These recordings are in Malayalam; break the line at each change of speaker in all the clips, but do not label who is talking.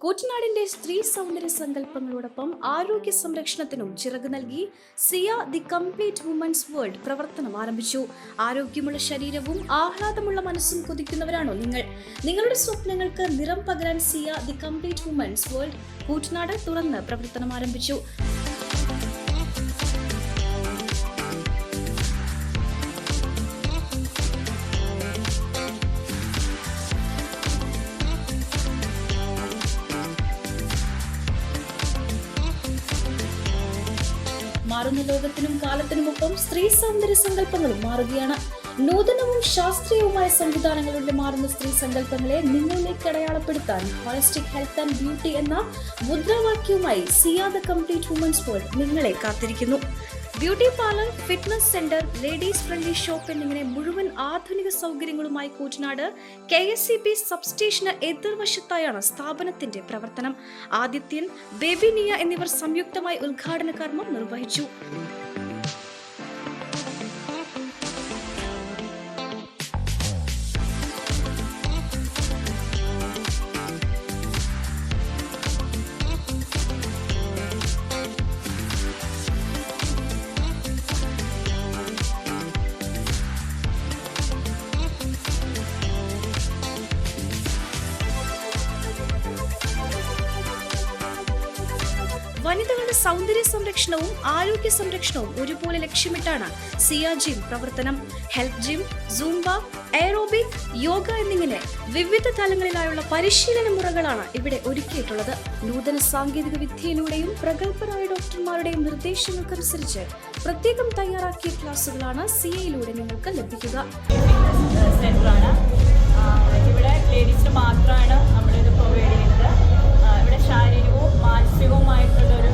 കൂറ്റനാടിന്റെ സ്ത്രീ സൗന്ദര്യ സങ്കല്പങ്ങളോടൊപ്പം ആരോഗ്യ സംരക്ഷണത്തിനും ചിറക് നൽകി Siya the complete women's world പ്രവർത്തനം ആരംഭിച്ചു. ആരോഗ്യമുള്ള ശരീരവും ആഹ്ലാദമുള്ള മനസ്സും കൊതിക്കുന്നവരാണോ നിങ്ങൾ? നിങ്ങളുടെ സ്വപ്നങ്ങൾക്ക് നിറം പകരാൻ Siya the complete women's world Koottanad തുറന്ന് പ്രവർത്തനം ആരംഭിച്ചു. മാറുന്ന ലോകത്തിനും കാലത്തിനുമൊപ്പം സ്ത്രീ സൗന്ദര്യ സങ്കല്പങ്ങളും മാറുകയാണ്. നൂതനവും ശാസ്ത്രീയവുമായ സംവിധാനങ്ങളിലൂടെ മാറുന്ന സ്ത്രീ സങ്കല്പങ്ങളെ നിങ്ങളിലേക്ക് അടയാളപ്പെടുത്താൻ ഹോളിസ്റ്റിക് ഹെൽത്ത് ആൻഡ് ബ്യൂട്ടി എന്ന മുദ്രാവാക്യവുമായി Siya the complete women's world നിങ്ങളെ കാത്തിരിക്കുന്നു. Beauty parlour fitness centre ladies friendly shop എന്നിങ്ങനെ മുഴുവൻ ആധുനിക സൗകര്യങ്ങളുമായി Koottanad K S C B സബ്സ്റ്റേഷന് എതിർവശത്തായാണ് സ്ഥാപനത്തിന്റെ പ്രവർത്തനം. ആദിത്യൻ ബേബി നിയ എന്നിവർ സംയുക്തമായി ഉദ്ഘാടന കർമ്മം നിർവഹിച്ചു. വനിതകളുടെ സൗന്ദര്യ സംരക്ഷണവും ആരോഗ്യ സംരക്ഷണവും ഒരുപോലെ ലക്ഷ്യമിട്ടാണ് സിയ ജിം പ്രവർത്തനം. Health gym zumba aerobic yoga എന്നിങ്ങനെ വിവിധ തലങ്ങളിലായുള്ള പരിശീലന മുറകളാണ് ഇവിടെ ഒരുക്കിയിട്ടുള്ളത്. നൂതന സാങ്കേതിക വിദ്യയിലൂടെയും പ്രഗത്ഭരായ ഡോക്ടർമാരുടെയും നിർദ്ദേശങ്ങൾക്കനുസരിച്ച് പ്രത്യേകം തയ്യാറാക്കിയ ക്ലാസുകളാണ് സിയയിലൂടെ നിങ്ങൾക്ക് ലഭിക്കുക.
ഇവിടെ ലേഡീസിന് മാത്രമാണ് നമ്മളിത് പ്രൊവൈഡ് ചെയ്യുന്നത്. ഇവിടെ ശാരീരികവും മാനസികവുമായിട്ടുള്ളൊരു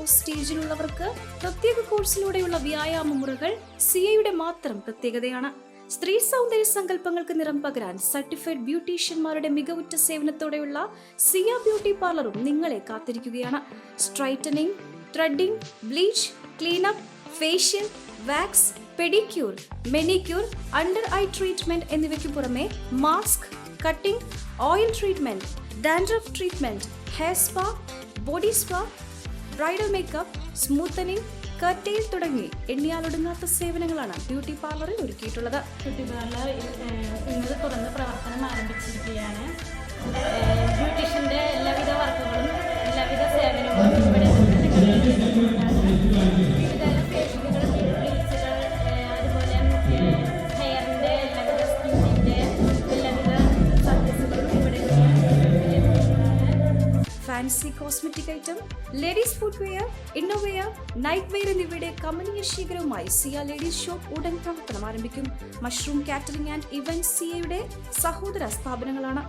മെനോപോസ് സ്റ്റേജിലുള്ളവർക്ക് പ്രത്യേക കോഴ്സിലൂടെയുള്ള വ്യായാമ മുറകൾ സിയയുടെ മാത്രം പ്രത്യേകതയാണ്. സ്ത്രീ സൗന്ദര്യ സങ്കല്പങ്ങൾക്ക് നിറം പകരാൻ സർട്ടിഫൈഡ് ബ്യൂട്ടീഷ്യന്മാരുടെ മികവുറ്റ സേവനത്തോടെയുള്ള സിയ ബ്യൂട്ടി പാർലറും നിങ്ങളെ കാത്തിരിക്കുകയാണ്. Straightening threading bleach cleanup facial wax pedicure manicure under eye treatment എന്നിവയ്ക്ക് പുറമെ mask cutting oil treatment dandruff treatment hair spa body spa bridal makeup smoothening കർട്ടയിൽ തുടങ്ങി എണ്ണിയാലൊടുങ്ങാത്ത സേവനങ്ങളാണ് ബ്യൂട്ടി പാർലറിൽ ഒരുക്കിയിട്ടുള്ളത്.
ബ്യൂട്ടി പാർലർ ഇന്നത് തുറന്ന് പ്രവർത്തനം ആരംഭിച്ചിരിക്കുകയാണ്.
Fancy cosmetic item ladies footwear innerwear night wear എന്നിവയുടെ കമ്പനീയ ശീകരവുമായി സിയ ലേഡീസ് ഷോപ്പ് ഉടൻ പ്രവർത്തനം ആരംഭിക്കും. മഷ്റൂം കാറ്ററിംഗ് ആൻഡ് ഇവന്റ് സിയയുടെ സഹോദര സ്ഥാപനങ്ങളാണ്.